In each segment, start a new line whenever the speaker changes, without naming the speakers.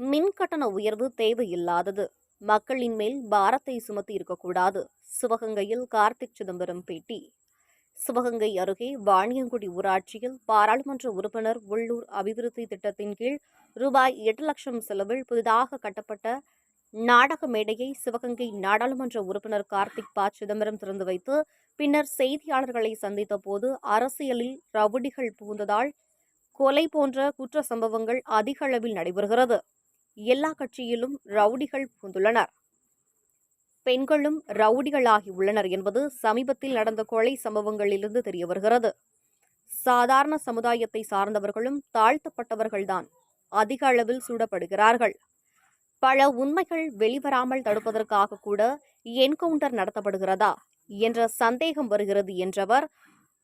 மின் கட்டண உயர்வு தேவையில்லாதது. மக்களின் மேல் பாரத்தை சுமத்தி இருக்கக்கூடாது. சிவகங்கையில் கார்த்திக் சிதம்பரம் பேட்டி. சிவகங்கை அருகே வாணியங்குடி ஊராட்சியில் பாராளுமன்ற உறுப்பினர் உள்ளூர் அபிவிருத்தி திட்டத்தின் கீழ் ரூபாய் எட்டு லட்சம் செலவில் புதிதாக கட்டப்பட்ட நாடக மேடையை சிவகங்கை நாடாளுமன்ற உறுப்பினர் கார்த்திக் ப. சிதம்பரம் திறந்து வைத்து பின்னர் செய்தியாளர்களை சந்தித்த போது அரசியலில் ரவுடிகள் புகுந்ததால் கொலை போன்ற குற்ற சம்பவங்கள் அதிக அளவில் நடைபெறுகிறது. எல்லா கட்சியிலும் ரவுடிகள் புகுந்துள்ளனர். பெண்களும் ரவுடிகளாகி உள்ளனர் என்பது சமீபத்தில் நடந்த கொலை சம்பவங்களிலிருந்து தெரிய வருகிறது. சாதாரண சமுதாயத்தை சார்ந்தவர்களும் தாழ்த்தப்பட்டவர்கள்தான் அதிக அளவில் சுடப்படுகிறார்கள். பல உண்மைகள் வெளிவராமல் தடுப்பதற்காக கூட என்கவுண்டர் நடத்தப்படுகிறதா என்ற சந்தேகம் வருகிறது என்றவர்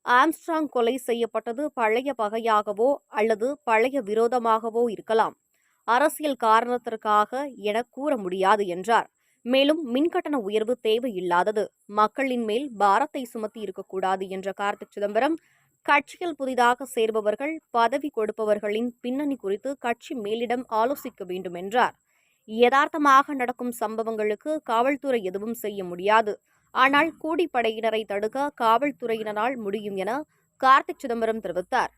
ஆம்ஸ்ட்ராங் கொலை செய்யப்பட்டது பழைய பகையாகவோ அல்லது பழைய விரோதமாகவோ இருக்கலாம். அரசியல் காரணத்திற்காக என கூற முடியாது என்றார். மேலும் மின்கட்டண உயர்வு தேவையில்லாதது. மக்களின் மேல் பாரத்தை சுமத்தி இருக்கக்கூடாது என்ற கார்த்திக் சிதம்பரம் கட்சியில் புதிதாக சேர்பவர்கள் பதவி கொடுப்பவர்களின் பின்னணி குறித்து கட்சி மேலிடம் ஆலோசிக்க வேண்டும் என்றார் யதார்த்தமாக நடக்கும் சம்பவங்களுக்கு காவல்துறை எதுவும் செய்ய முடியாது. ஆனால் கூடிப்படையினரை தடுக்க காவல்துறையினரால் முடியும் என கார்த்திக் சிதம்பரம் தெரிவித்தார்.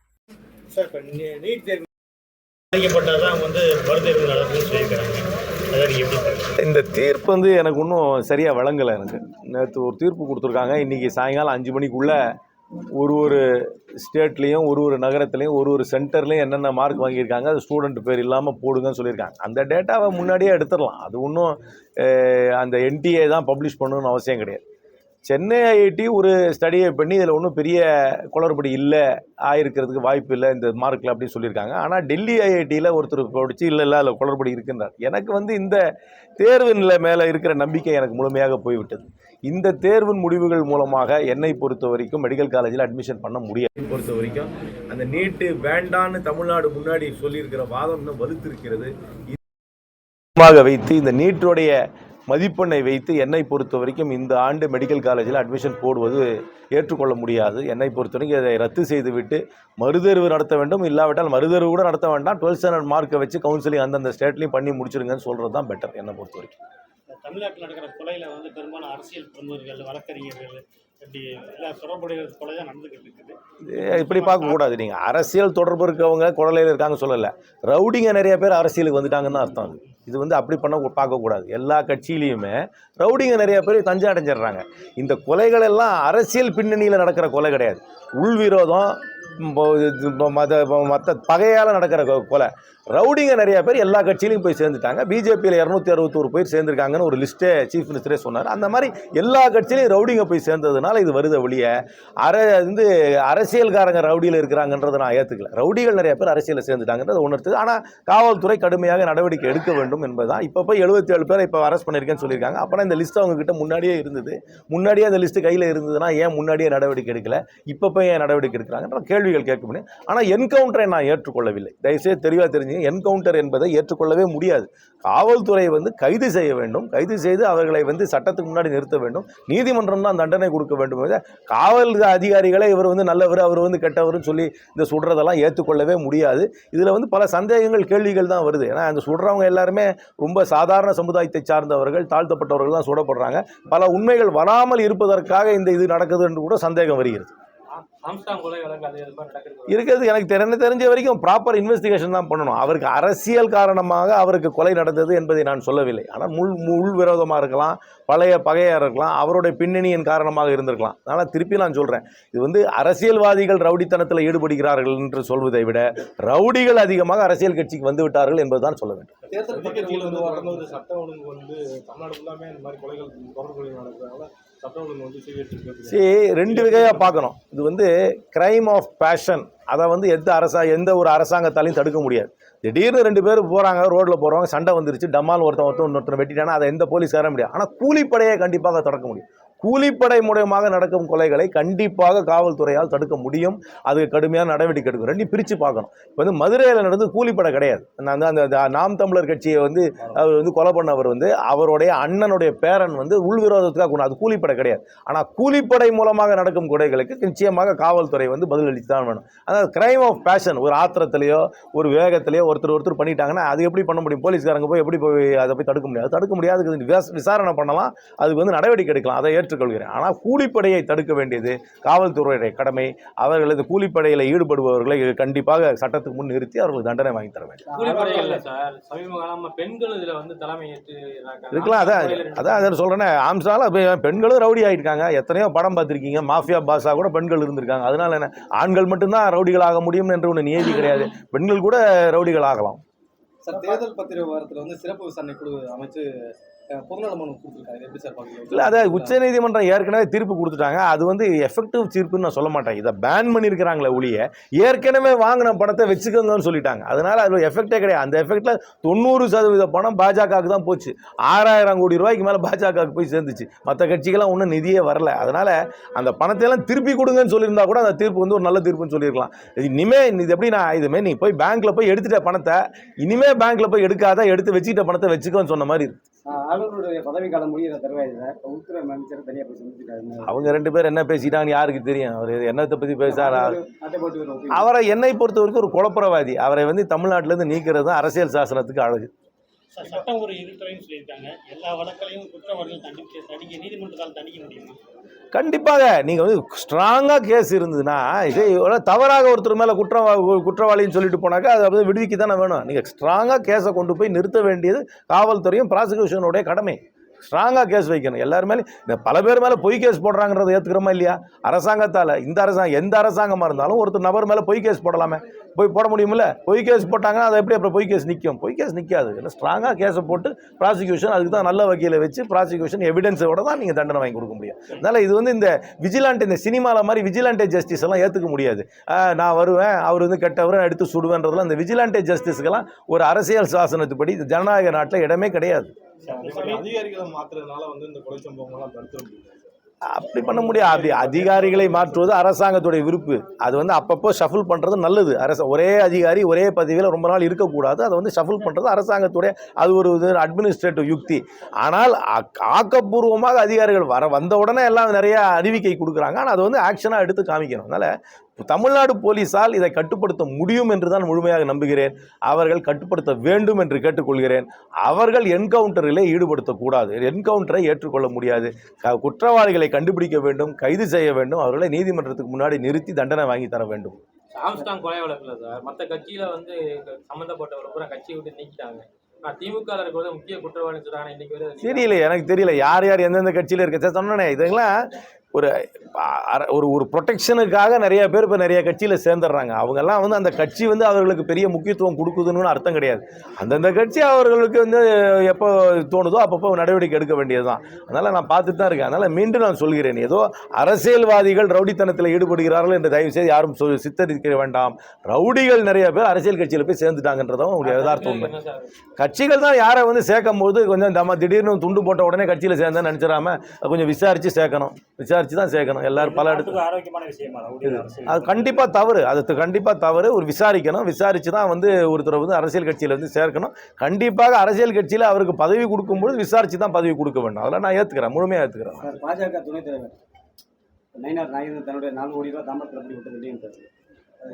தான் வந்து நடக்கும்னு
இந்த தீர்ப்பு வந்து எனக்கு இன்னும் சரியாக வழங்கலை எனக்கு. நேற்று ஒரு தீர்ப்பு கொடுத்துருக்காங்க. இன்றைக்கி சாயங்காலம் அஞ்சு மணிக்குள்ளே ஒரு ஒரு ஸ்டேட்லேயும் ஒரு ஒரு நகரத்துலேயும் ஒரு ஒரு சென்டர்லேயும் என்னென்ன மார்க் வாங்கியிருக்காங்க அது ஸ்டூடெண்ட் பேர் இல்லாமல் போடுங்கன்னு சொல்லியிருக்காங்க. அந்த டேட்டாவை முன்னாடியே எடுத்துடலாம். அது ஒன்றும் அந்த என்டிஏ தான் பப்ளிஷ் பண்ணணும்னு அவசியம் கிடையாது. சென்னை ஐஐடி ஒரு ஸ்டடியை பண்ணி இதில் ஒன்றும் பெரிய குளறுபடி இல்லை ஆயிருக்கிறதுக்கு வாய்ப்பு இல்லை இந்த மார்க்கில் அப்படின்னு சொல்லியிருக்காங்க. ஆனால் டெல்லி ஐஐடியில் ஒருத்தர் படித்து இல்லை இல்லை அதில் குளறுபடி இருக்குன்றார். எனக்கு வந்து இந்த தேர்வு நிலை மேலே இருக்கிற நம்பிக்கை எனக்கு முழுமையாக போய்விட்டது. இந்த தேர்வின் முடிவுகள் மூலமாக என்னை பொறுத்த வரைக்கும் மெடிக்கல் காலேஜில் அட்மிஷன் பண்ண முடியாது. பொறுத்த வரைக்கும் அந்த நீட்டு வேண்டான்னு தமிழ்நாடு முன்னாடி சொல்லியிருக்கிற வாதம் இன்னும் வலுத்திருக்கிறது. வைத்து இந்த நீட்டுடைய மதிப்பெண்ணை வைத்து என்னை பொறுத்த வரைக்கும் இந்த ஆண்டு மெடிக்கல் காலேஜில் அட்மிஷன் போடுவது ஏற்றுக்கொள்ள முடியாது. என்னை பொறுத்த வரைக்கும் இதை ரத்து செய்துவிட்டு மறுதேர்வு நடத்த வேண்டும். இல்லாவிட்டால் மறுதேர்வு கூட நடத்த வேண்டாம். டுவெல்த் ஸ்டாண்டர்ட் மார்க்கை வச்சு கவுன்சிலிங் அந்தந்த ஸ்டேட்லேயும் பண்ணி முடிச்சிருங்கன்னு சொல்கிறது தான் பெட்டர் என்னை பொறுத்த வரைக்கும்.
தமிழ்நாட்டில் நடக்கிற கொலையில் வந்து பெரும்பாலும் அரசியல் பிரமுகர்கள் வழக்கறிஞர்கள் இப்படி
பார்க்கக்கூடாது நீங்கள் அரசியல் தொடர்பு இருக்கவங்க குடலையில் இருக்காங்க சொல்லலை. ரவுடிங்க நிறைய பேர் அரசியலுக்கு வந்துட்டாங்கன்னு தான் அர்த்தம் இது வந்து அப்படி பண்ண பார்க்கக்கூடாது எல்லா கட்சியிலையுமே ரவுடிங்க நிறைய பேர் தஞ்சை அடைஞ்சிடுறாங்க. இந்த கொலைகள் எல்லாம் அரசியல் பின்னணியில் நடக்கிற கொலை கிடையாது. உள்விரோதம் மத மற்ற பகையால் நடக்கிற கொ- கொலை. ரவுடிங்க நிறைய பேர் எல்லா கட்சியிலையும் போய் சேர்ந்துட்டாங்க. பிஜேபியில் இரநூத்தி அறுபத்தோரு பேர் சேர்ந்துருக்காங்கன்னு ஒரு லிஸ்ட்டே சீஃப் மினிஸ்டரே சொன்னார். அந்த மாதிரி எல்லா கட்சியிலையும் ரவுடிங்க போய் சேர்ந்ததுனால இது வருத ஒழிய அர வந்து அரசியல்காரங்க ரவுடியில் இருக்கிறாங்கன்றதை நான் ஏற்றுக்கல ரவுடிகள் நிறைய பேர் அரசியலில் சேர்ந்துட்டாங்கன்றது உணர்த்து ஆனால் காவல்துறை கடுமையாக நடவடிக்கை எடுக்க வேண்டும் என்பதுதான். இப்போ போய் எழுபத்தி ஏழு பேரை இப்போ அரெஸ்ட் பண்ணியிருக்கேன்னு சொல்லியிருக்காங்க. அப்போ இந்த லிஸ்ட் அவங்கக்கிட்ட முன்னாடியே இருந்தது. முன்னாடியே அந்த லிஸ்ட்டு கையில் இருந்ததுன்னா ஏன் முன்னாடியே நடவடிக்கை எடுக்கல? இப்போ போய் ஏன் நடவடிக்கை எடுக்கிறாங்கன்ற கேள்விகள் கேட்க முடியும். ஆனால் என்கவுண்டரை நான் ஏற்றுக்கொள்ளவில்லை. தயவுசெய்து தெளிவாக தெரிஞ்சு என்கவுண்டர் என்பதை ஏற்றுக்கொள்ளவே முடியாது. காவல்துறை வந்து கைது செய்ய வேண்டும். கைது செய்து அவர்களை வந்து சட்டத்துக்கு முன்னாடி நிறுத்த வேண்டும். நீதிமன்றம் தான் தண்டனை கொடுக்க வேண்டும். காவல் அதிகாரிகளை இவர் வந்து நல்லவர் அவர் வந்து கெட்டவர்னு சொல்லி இந்த சுடுறதெல்லாம் ஏற்றுக்கொள்ளவே முடியாது. இதில் வந்து பல சந்தேகங்கள் கேள்விகள் தான் வருது. ஏன்னா அந்த சுடுறவங்க எல்லாருமே ரொம்ப சாதாரண சமுதாயத்தை சார்ந்தவர்கள் தாழ்த்தப்பட்டவர்கள் தான் சுடப்படுறாங்க. பல உண்மைகள் வராமல் இருப்பதற்காக இந்த இது நடக்குது என்று கூட சந்தேகம் வருகிறது. இருக்கிறது எனக்கு தெரிஞ்ச தெரிஞ்ச வரைக்கும் ப்ராப்பர் இன்வெஸ்டிகேஷன் தான் பண்ணணும். அவருக்கு அரசியல் காரணமாக அவருக்கு கொலை நடந்தது என்பதை நான் சொல்லவில்லை. ஆனால் முள் உள் விரோதமாக இருக்கலாம் பழைய பகையாக இருக்கலாம் அவருடைய பின்னணியின் காரணமாக இருந்திருக்கலாம். அதனால் திருப்பி நான் சொல்கிறேன் இது வந்து அரசியல்வாதிகள் ரவுடித்தனத்தில் ஈடுபடுகிறார்கள் என்று சொல்வதை விட ரவுடிகள் அதிகமாக அரசியல் கட்சிக்கு வந்து விட்டார்கள் என்பதுதான் சொல்ல வேண்டும். சரி ரெண்டு வகையாக பார்க்கணும். இது வந்து கிரைம் ஆஃப் பேஷன் அதை வந்து எந்த அரசா எந்த ஒரு அரசாங்கத்தாலையும் தடுக்க முடியாது. திடீர்னு ரெண்டு பேர் போகிறாங்க ரோட்டில் போகிறவங்க சண்டை வந்துருச்சு டம்மால் ஒருத்தன் ஒருத்தன் இன்னொருத்தர் வெட்டிட்டானா அதை எந்த போலீஸ்காரும் முடியாது. ஆனால் கூலிப்படையை கண்டிப்பாக தொடக்க முடியும். கூலிப்படை மூலயமாக நடக்கும் கொலைகளை கண்டிப்பாக காவல்துறையால் தடுக்க முடியும். அது கடுமையான நடவடிக்கை எடுக்கும் ரெண்டையும் பிரித்து பார்க்கணும். இப்போ வந்து மதுரையில் நடந்து கூலிப்படை கிடையாது. நான் அந்த அந்த நாம் தமிழர் கட்சியை வந்து அவர் வந்து கொலை பண்ணவர் வந்து அவருடைய அண்ணனுடைய பேரன் வந்து உள்விரோதத்துக்காக கொண்டு அது கூலிப்படை கிடையாது. ஆனால் கூலிப்படை மூலமாக நடக்கும் கொலைகளுக்கு நிச்சயமாக காவல்துறை வந்து பதிலளித்து தான் வேணும். அதாவது கிரைம் ஆஃப் பேஷன் ஒரு ஆத்திரத்திலேயோ ஒரு வேகத்திலேயோ ஒருத்தர் ஒருத்தர் பண்ணிட்டாங்கன்னா அது எப்படி பண்ண முடியும்? போலீஸ்காரங்க போய் எப்படி போய் அதை போய் தடுக்க முடியாது தடுக்க முடியாது விசாரணை பண்ணலாம். அதுக்கு வந்து நடவடிக்கை எடுக்கலாம். அதை ஏற்றுக்கொள்கிறேன். ஆனால் கூலிப்படையை தடுக்க வேண்டியது காவல்துறையுடைய கடமை. அவர்களது கூலிப்படையில் ஈடுபடுபவர்களை கண்டிப்பாக சட்டத்துக்கு முன் நிறுத்தி அவர்களுக்கு தண்டனை வாங்கி தர வேண்டும்.
கூலிப்படைகள்ல சார். சமீப காலமா பெண்கள் இதுல வந்து தலைமை ஏற்று இருக்காங்க.
இருக்கலாம். அதான் அதான் அதை சொல்கிறேனே ஆம்சால பெண்களும் ரவுடி ஆகிருக்காங்க எத்தனையோ படம் பார்த்துருக்கீங்க. மாஃபியா பாஸாக கூட பெண்கள் இருந்திருக்காங்க. அதனால என்ன? ஆண்கள் மட்டும்தான் ரவுடிகள் ஆக முடியும் என்று ஒன்று நியதி கிடையாது. பெண்கள் கூட ரவுடிகள் ஆகலாம்.
சார் தேர்தல் பத்திர விவரத்தில் வந்து சிறப்பு விசாரணை குழு அமைச்சு எப்படி
இல்லை அதை உச்சநீதிமன்றம் ஏற்கனவே தீர்ப்பு கொடுத்துட்டாங்க. அது வந்து எஃபெக்டிவ் தீர்ப்புன்னு நான் சொல்ல மாட்டேன். இதை பேன் பண்ணியிருக்கிறாங்களே ஒழிய ஏற்கனவே வாங்கின பணத்தை வச்சுக்கோங்கன்னு சொல்லிட்டாங்க. அதனால அது எஃபெக்டே கிடையாது. அந்த எஃபெக்டில் தொண்ணூறு சதவீத பணம் பாஜகவுக்கு தான் போச்சு. ஆறாயிரம் கோடி ரூபாய்க்கு மேலே பாஜகவுக்கு போய் சேர்ந்துச்சு. மற்ற கட்சிக்கெல்லாம் ஒன்றும் நிதியே வரல. அதனால அந்த பணத்தையெல்லாம் திருப்பி கொடுங்கன்னு சொல்லியிருந்தா கூட அந்த தீர்ப்பு வந்து ஒரு நல்ல தீர்ப்புன்னு சொல்லியிருக்கலாம். இது இனிமே இது எப்படின்னா இதுமாரி நீ போய் பேங்க்ல போய் எடுத்துட்ட பணத்தை இனிமே பேங்க்ல போய் எடுக்காத எடுத்து வச்சுக்கிட்ட பணத்தை வச்சுக்கோன்னு சொன்ன மாதிரி இருக்கு.
ஆளுநருடைய பதவி காலம் முடிகிற தருவாயில் உள்துறை அமைச்சர் தனியாக போய் சந்திச்சிட்டாரு.
அவங்க ரெண்டு பேரும் என்ன பேசிட்டாங்கன்னு யாருக்கு தெரியும்? அவர் என்னத்தை பற்றி
வரும்
அவரை என்னை பொறுத்த வரைக்கும் ஒரு குழப்பறவாதி அவரை வந்து தமிழ்நாட்டிலேருந்து நீக்கிறது தான் அரசியல் சாசனத்துக்கு அழகு.
சார் சட்டம் ஒரு இருத்துறைன்னு சொல்லியிருக்காங்க. எல்லா வழக்களையும் குற்றவாளிகள் தண்டிக்க தண்டிக்க நீதிமன்றத்தால் தண்டிக்க முடியுமா?
கண்டிப்பாக. நீங்கள் வந்து ஸ்ட்ராங்காக கேஸ் இருந்ததுன்னா இதே தவறாக ஒருத்தர் மேலே குற்றம் குற்றவாளின்னு சொல்லிட்டு போனாக்கா அதை வந்து விடுவிக்க தானே வேணும் நீங்கள் ஸ்ட்ராங்காக கேஸை கொண்டு போய் நிறுத்த வேண்டியது காவல்துறையும் ப்ராசிக்யூஷனுடைய கடமை. ஸ்ட்ராங்காக கேஸ் வைக்கணும். எல்லார் மேலே இந்த பல பேர் மேலே பொய் கேஸ் போடுறாங்கிறத ஏற்றுக்கிறோமா இல்லையா? அரசாங்கத்தால் இந்த அரசாங்கம் எந்த அரசாங்கமாக இருந்தாலும் ஒருத்தர் நபர் மேலே பொய் கேஸ் போடலாமே. போய் போட முடியுமில்ல பொய் கேஸ் போட்டாங்கன்னா அது எப்படி அப்புறம் பொய் கேஸ் நிற்கும் பொய் கேஸ் நிற்காது இல்லை ஸ்ட்ராங்காக கேஸை போட்டு ப்ராசிக்யூஷன் அதுக்கு தான் நல்ல வகையில் வச்சு ப்ராசிக்யூஷன் எவிடன்ஸோட தான் நீங்கள் தண்டனை வாங்கி கொடுக்க முடியும். அதனால் இது வந்து இந்த விஜிலாண்ட் இந்த சினிமாவில் மாதிரி விஜிலாண்டே ஜஸ்டிஸ் எல்லாம் ஏற்றுக்க முடியாது. நான் வருவேன் அவர் வந்து கெட்டவர் எடுத்து சுடுவேன்றதுலாம் இந்த விஜிலாண்டே ஜஸ்டிஸ்க்கெல்லாம் ஒரு அரசியல் சாசனத்துப்படி ஜனநாயக நாட்டில் இடமே கிடையாது.
அதிகாரிகளை மாத்துறதுனால வந்து இந்த கொலை சம்பவங்கள்லாம் தடுத்துட முடியாது
அப்படி பண்ண முடியாது. அப்படி அதிகாரிகளை மாற்றுவது அரசாங்கத்துடைய விருப்பு. அது வந்து அப்பப்போ ஷஃபிள் பண்ணுறது நல்லது. அரச ஒரே அதிகாரி ஒரே பதவியில் ரொம்ப நாள் இருக்கக்கூடாது. அதை வந்து ஷஃபிள் பண்ணுறது அரசாங்கத்துடைய அது ஒரு இது அட்மினிஸ்ட்ரேட்டிவ் யுக்தி. ஆனால் ஆக்க- ஆக்கப்பூர்வமாக அதிகாரிகள் வர வந்த உடனே எல்லாம் நிறைய அறிவிக்கை கொடுக்குறாங்க. ஆனால் அதை வந்து ஆக்ஷனாக எடுத்து காமிக்கணும். அதனால் தமிழ்நாடு போலீஸால் இதை கட்டுப்படுத்த முடியும் என்று தான் முழுமையாக நம்புகிறேன். அவர்கள் கட்டுப்படுத்த வேண்டும் என்று கேட்டுக்கொள்கிறேன். அவர்கள் என்கவுண்டரிலே ஈடுபடுத்தக்கூடாது. என்கவுண்டரை ஏற்றுக்கொள்ள முடியாது. குற்றவாளிகளை கண்டுபிடிக்க வேண்டும் கைது செய்ய வேண்டும். அவர்களை நீதிமன்றத்துக்கு முன்னாடி நிறுத்தி தண்டனை வாங்கி தர வேண்டும்.
ஆம்ஸ்டாங் கொலை வழக்குல சார். மத்த கட்சியில வந்து சம்பந்தப்பட்டவரை பூரா கட்சியை விட்டு நீக்கிட்டாங்க.
தெரியல எனக்கு தெரியல. யார் யார் எந்தெந்த கட்சியில் இருக்க? சார் சொன்னனே. இதெல்லாம் ஒரு ஒரு ஒரு ப்ரொடெக்ஷனுக்காக நிறைய பேர் இப்போ நிறைய கட்சியில் சேர்ந்துடுறாங்க. அவங்கெல்லாம் வந்து அந்த கட்சி வந்து அவர்களுக்கு பெரிய முக்கியத்துவம் கொடுக்குதுன்னு அர்த்தம் கிடையாது. அந்தந்த கட்சி அவர்களுக்கு வந்து எப்போ தோணுதோ அப்பப்போ நடவடிக்கை எடுக்க வேண்டியது தான் அதனால் நான் பார்த்துட்டு தான் இருக்கேன். அதனால் மீண்டும் நான் சொல்கிறேன். ஏதோ அரசியல்வாதிகள் ரவுடித்தனத்தில் ஈடுபடுகிறார்கள் என்று தயவு செய்து யாரும் சித்தரிக்க வேண்டாம். ரவுடிகள் நிறைய பேர் அரசியல் கட்சியில் போய் சேர்ந்துட்டாங்கன்றதும் ஒரு யதார்த்தம் உண்மை. கட்சிகள் தான் யாரை வந்து சேர்க்கும் போது கொஞ்சம் தம்ம திடீர்னு துண்டு போட்ட உடனே கட்சியில் சேர்ந்தேன்னு நினச்சிடாம கொஞ்சம் விசாரித்து சேர்க்கணும். விசாரித்து தான் சேர்க்கணும். எல்லாரும் பல இடத்துல
ஆரோக்கியமான விஷயமா
அது கண்டிப்பாக தவறு. அது கண்டிப்பாக தவறு. ஒரு விசாரிக்கணும். விசாரித்து தான் வந்து ஒருத்தரை வந்து அரசியல் கட்சியில் வந்து சேர்க்கணும். கண்டிப்பாக அரசியல் கட்சியில் அவருக்கு பதவி கொடுக்கும்போது விசாரித்து தான் பதவி கொடுக்க வேண்டும். அதெல்லாம் நான் ஏற்றுக்கிறேன் முழுமையாக ஏற்றுக்கிறேன்
பாஜக துணைத் தலைவர். நயினார் நாகேந்திரன் தன்னுடைய நாலு கோடி ரூபாய் தாமரத்தில் அப்படி விட்டது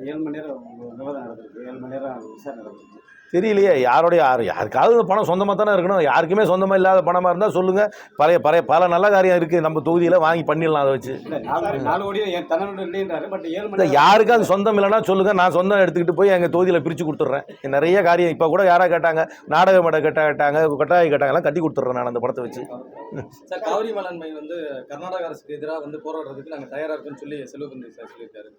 ஏழு மணி நேரம் விவாதம் நடந்திருக்கு. ஏழு மணி நேரம் விசாரணை நடந்திருக்கு.
தெரியலையே யாருடைய யார் யாருக்காவது பணம் சொந்தமாக தானே இருக்கணும். யாருக்குமே சொந்தமாக இல்லாத பணமாக இருந்தால் சொல்லுங்கள் பழைய பழைய பல நல்ல காரியம் இருக்குது நம்ம தொகுதியில் வாங்கி பண்ணிடலாம் அதை வச்சு. யாருக்கு அது சொந்தம் இல்லைன்னா சொல்லுங்க. நான் சொந்தம் எடுத்துக்கிட்டு போய் எங்கள் தொகுதியில் பிரித்து கொடுத்துட்றேன். நிறைய காரியம். இப்போ கூட யாராக கேட்டாங்க? நாடக மேடை கட்ட கேட்டாங்க கட்டாய கேட்டாங்கலாம் கட்டி கொடுத்துட்றேன் நான் அந்த படத்தை வச்சு.
சார் மேலாண்மை வந்து கர்நாடக அரசுக்கு எதிராக வந்து போராடுறதுக்கு நாங்கள் தயாரா இருக்கோம்னு சொல்லி செல்வகுந்தி சார் சொல்லியிருக்காரு.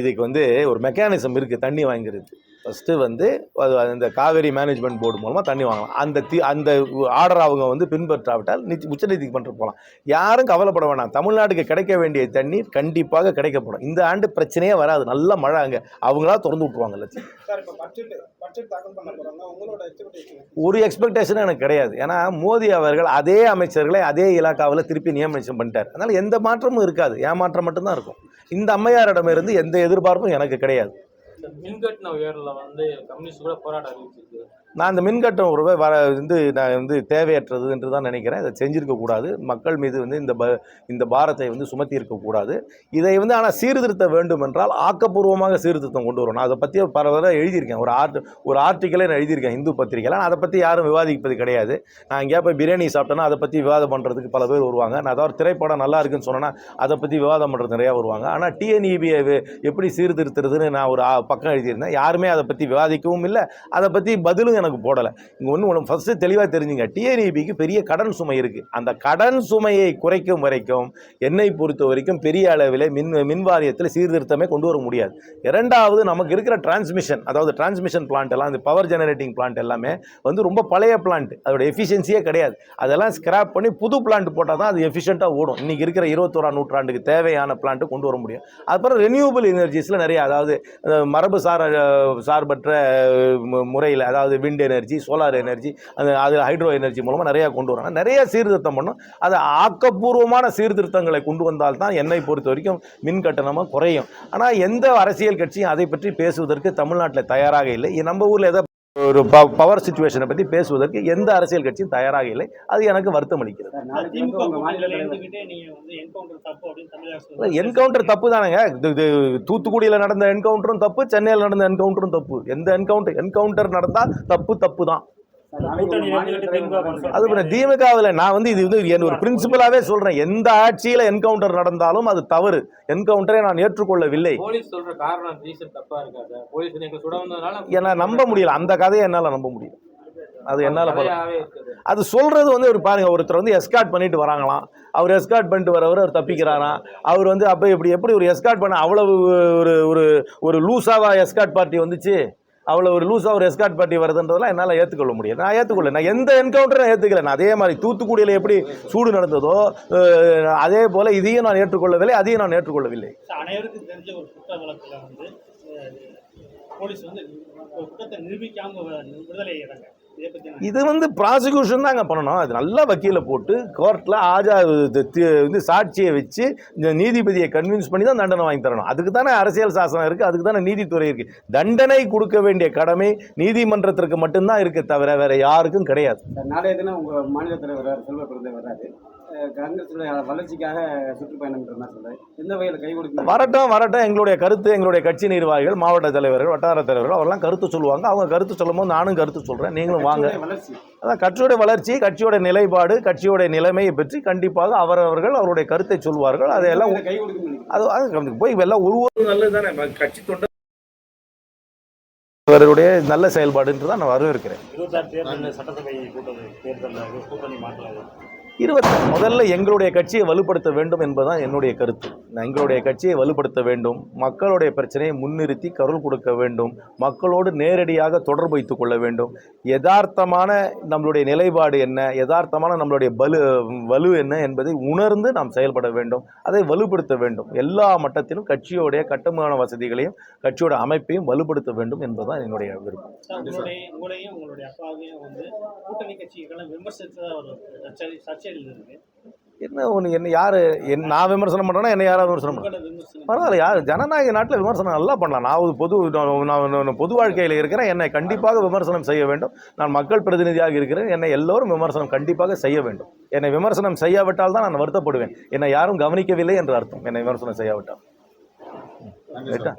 இதுக்கு வந்து ஒரு மெக்கானிசம் இருக்குது தண்ணி வாங்கிறது. ஃபஸ்ட்டு வந்து அது அந்த காவேரி மேனேஜ்மெண்ட் போர்டு மூலமாக தண்ணி வாங்கலாம். அந்த தி அந்த ஆர்டர் அவங்க வந்து பின்பற்றாவிட்டால் நிச்ச உச்சநீதிமன்றம் போகலாம். யாரும் கவலைப்பட வேணாம். தமிழ்நாட்டுக்கு கிடைக்க வேண்டிய தண்ணீர் கண்டிப்பாக கிடைக்கப்படும். இந்த ஆண்டு பிரச்சனையே வராது. நல்ல மழை அங்கே. அவங்களா திறந்து விட்ருவாங்க எல்லாத்தையும். ஒரு எக்ஸ்பெக்டேஷனும் எனக்கு கிடையாது. ஏன்னா மோடி அவர்கள் அதே அமைச்சர்களை அதே இலாக்காவில் திருப்பி நியமனம் பண்ணிட்டார். அதனால் எந்த மாற்றமும் இருக்காது. ஏமாற்றம் மட்டும்தான் இருக்கும். இந்த அம்மையாரிடமிருந்து எந்த எதிர்பார்ப்பும் எனக்கு கிடையாது.
மின்கட்டின மின்கட்டண வந்து கம்யூனிஸ்ட் கூட போராட்டம் அறிவிச்சிருக்கு
நான் இந்த மின்கட்டம் உறவை வர வந்து நான் வந்து தேவையற்றது என்று தான் நினைக்கிறேன். இதை செஞ்சுருக்கக்கூடாது மக்கள் மீது வந்து இந்த ப இந்த பாரத்தை வந்து சுமத்தி இருக்கக்கூடாது இதை வந்து ஆனால் சீர்திருத்த வேண்டும் என்றால் ஆக்கப்பூர்வமாக சீர்திருத்தம் கொண்டு வரணும். அதை பற்றி பல தடவை எழுதியிருக்கேன். ஒரு ஆர்ட் ஒரு ஆர்டிக்கலே நான் எழுதியிருக்கேன். இந்து பத்திரிக்கையில் நான் அதை பற்றி யாரும் விவாதிப்பது கிடையாது. நான் எங்கேயா போய் பிரியாணி சாப்பிட்டேன்னா அதை பற்றி விவாதம் பண்ணுறதுக்கு பல பேர் வருவாங்க. நான் அதாவது திரைப்படம் நல்லா இருக்குன்னு சொன்னேன்னா அதை பற்றி விவாதம் பண்ணுறது நிறையா வருவாங்க. ஆனால் டிஎன்இபியை எப்படி சீர்திருத்துறதுன்னு நான் ஒரு பக்கம் எழுதியிருந்தேன். யாருமே அதை பற்றி விவாதிக்கவும் இல்லை. அதை பற்றி பதிலும் எனக்கு போடலை. இங்கே ஒன்று ஒன்று ஃபஸ்ட்டு தெளிவாக தெரிஞ்சுங்க. டிஎன்இபிக்கு பெரிய கடன் சுமை இருக்குது அந்த கடன் சுமையை குறைக்கும் வரைக்கும் என்னை பொறுத்த வரைக்கும் பெரிய அளவில் மின் மின் வாரியத்தில் சீர்திருத்தமே கொண்டு வர முடியாது. இரண்டாவது நமக்கு இருக்கிற டிரான்ஸ்மிஷன் அதாவது டிரான்ஸ்மிஷன் பிளான்ட் எல்லாம் இந்த பவர் ஜெனரேட்டிங் பிளான்ட் எல்லாமே வந்து ரொம்ப பழைய பிளான்ட் அதோட எஃபிஷியன்சியே கிடையாது. அதெல்லாம் ஸ்கிராப் பண்ணி புது பிளான்ட் போட்டால் தான் அது எஃபிஷியண்ட்டாக ஓடும். இன்றைக்கி இருக்கிற இருபத்தோராம் நூற்றாண்டுக்கு தேவையான பிளான்ட்டு கொண்டு வர முடியும். அப்புறம் ரெனியூபிள் எனர்ஜிஸில் நிறைய அதாவது மரபு சார சார்பற்ற முறையில் அதாவது விண்ட் எனர்ஜி சோலார் எனர்ஜி அது அதில் ஹைட்ரோ எனர்ஜி மூலமாக நிறையா கொண்டு வராங்க. நிறைய சீர்திருத்தம் பண்ணும். அது ஆக்கப்பூர்வமான சீர்திருத்தங்களை கொண்டு வந்தால் தான் என்னை பொறுத்த வரைக்கும் மின் கட்டணமாக குறையும். ஆனால் எந்த அரசியல் கட்சியும் அதை பற்றி பேசுவதற்கு தமிழ்நாட்டில் தயாராக இல்லை. நம்ம ஊரில் எதை ஒரு பவர் சுச்சுவேஷனை பற்றி பேசுவதற்கு எந்த அரசியல் கட்சியும் தயாராக இல்லை. அது எனக்கு வருத்தம் அளிக்கிறது.
என்கவுண்டர் தப்பு
தானேங்க. இது தூத்துக்குடியில் நடந்த என்கவுண்டரும் தப்பு சென்னையில் நடந்த என்கவுண்டரும் தப்பு. எந்த என்கவுண்டர் என்கவுண்டர் நடந்தால் தப்பு தப்பு தான். அது பின்ன திமுகவில் நான் வந்து இது வந்து என் ஒரு பிரின்சிபலாகவே சொல்கிறேன் எந்த ஆட்சியில் என்கவுண்டர் நடந்தாலும் அது தவறு. என்கவுண்டரை நான் ஏற்றுக்கொள்ளவில்லை.
போலீஸ் சொல்ற காரணம் ரீசன் தப்பா இருக்காது? போலீஸ் எங்களை சுட வந்ததுனால
என்னால் நம்ப முடியல. அந்த கதையை என்னால் நம்ப முடியல. அது என்னால் அது சொல்றது வந்து ஒரு பாருங்க ஒருத்தர் வந்து எஸ்கார்ட் பண்ணிட்டு வராங்களாம். அவர் எஸ்கார்ட் பண்ணிட்டு வரவர் அவர் தப்பிக்கிறாராம் அவர் வந்து அப்போ இப்படி எப்படி ஒரு எஸ்கார்ட் பண்ண அவ்வளவு ஒரு ஒரு ஒரு லூஸாவா எஸ்கார்ட் பார்ட்டி வந்துச்சு? அவ்வளோ ஒரு லூஸாக ஒரு எஸ்கார்ட் பார்ட்டி வருதுன்றதெல்லாம் என்னால் ஏற்றுக்கொள்ள முடியாது. நான் ஏற்றுக்கொள்ள நான் எந்த என்கவுண்டரும் ஏற்றுக்கல நான் அதே மாதிரி தூத்துக்குடியில் எப்படி சூடு நடந்ததோ அதே போல் இதையும் நான் ஏற்றுக்கொள்ளவில்லை அதையும் நான் ஏற்றுக்கொள்ளவில்லை.
அனைவருக்கும் தெரிஞ்ச ஒரு குற்ற வழக்கில் வந்து போலீஸ் வந்து குற்றத்தை நிரூபிக்காமல் விடுதலை இது
வந்து ப்ராசிக்யூஷன் தாங்க பண்ணணும். அது நல்லா வக்கீலை போட்டு கோர்ட்டில் ஆஜா தி- வந்து சாட்சியை வச்சு இந்த நீதிபதியை கன்வின்ஸ் பண்ணி தான் தண்டனை வாங்கி தரணும். அதுக்கு தானே அரசியல் சாசனம் இருக்குது அதுக்கு தானே நீதித்துறை இருக்குது தண்டனை கொடுக்க வேண்டிய கடமை நீதிமன்றத்திற்கு மட்டும்தான் இருக்குது தவிர வேறு யாருக்கும் கிடையாது.
நாளைய தினம் உங்கள் மாநில தலைவர் செல்வ பிறந்த வராது காங்கிரஸுடைய வளர்ச்சிக்காக சுற்றுப்பயணம் மாதிரி சொல்றாரு. எந்த வகையில் கை கொடுக்க
வரட்டும் வரட்டும். எங்களுடைய கருத்து எங்களுடைய கட்சி நிர்வாகிகள் மாவட்ட தலைவர்கள் வட்டார தலைவர்கள் அவரெல்லாம் கருத்து சொல்லுவாங்க. அவங்க கருத்து சொல்லும்போது நானும் கருத்து சொல்கிறேன் நீங்களும் வாங்க.
வளர்ச்சி.
அதான் கட்சியோட வளர்ச்சி கட்சியோட நிலைப்பாடு கட்சியோட நிலைமையை பற்றி கண்டிப்பாக அவரவர்கள் அவருடைய கருத்தை சொல்வார்கள். அதையெல்லாம்
கை கொடுக்க
அது போய் எல்லாம் ஒரு ஒரு நல்லது தானே கட்சி தொண்டர் அவருடைய நல்ல செயல்பாடுன்று தான் நான் வரவேற்கிறேன்.
இருபத்தாறு தேர்தலில் சட்டசபை கூட்டணி கூட்டணி மாற்றலாம்.
இருபத்தி முதல்ல எங்களுடைய கட்சியை வலுப்படுத்த வேண்டும் என்பதுதான் என்னுடைய கருத்து. நான் எங்களுடைய கட்சியை வலுப்படுத்த வேண்டும். மக்களுடைய பிரச்சனையை முன்னிறுத்தி கருள் கொடுக்க வேண்டும். மக்களோடு நேரடியாக தொடர்பு வைத்துக் கொள்ள வேண்டும். யதார்த்தமான நம்மளுடைய நிலைப்பாடு என்ன? யதார்த்தமான நம்மளுடைய பலு வலு என்ன என்பதை உணர்ந்து நாம் செயல்பட வேண்டும். அதை வலுப்படுத்த வேண்டும். எல்லா மட்டத்திலும் கட்சியோடைய கட்டுமான வசதிகளையும் கட்சியோட அமைப்பையும் வலுப்படுத்த வேண்டும் என்பதுதான் என்னுடைய விருப்பம். என்ன ஒன்று என்ன யார் என் நான் விமர்சனம் பண்ணுறேன்னா என்ன யாராவது விமர்சனம் பண்ணுறேன் பரவாயில்ல யார் ஜனநாயக நாட்டில் விமர்சனம் நல்லா பண்ணலாம். நான் ஒரு பொது நான் பொது வாழ்க்கையில் இருக்கிறேன். என்னை கண்டிப்பாக விமர்சனம் செய்ய வேண்டும். நான் மக்கள் பிரதிநிதியாக இருக்கிறேன். என்னை எல்லோரும் விமர்சனம் கண்டிப்பாக செய்ய வேண்டும். என்னை விமர்சனம் செய்யாவிட்டால் தான் நான் வருத்தப்படுவேன். என்னை யாரும் கவனிக்கவில்லை என்று அர்த்தம். என்னை விமர்சனம் செய்யாவிட்டால். ரைட்டா?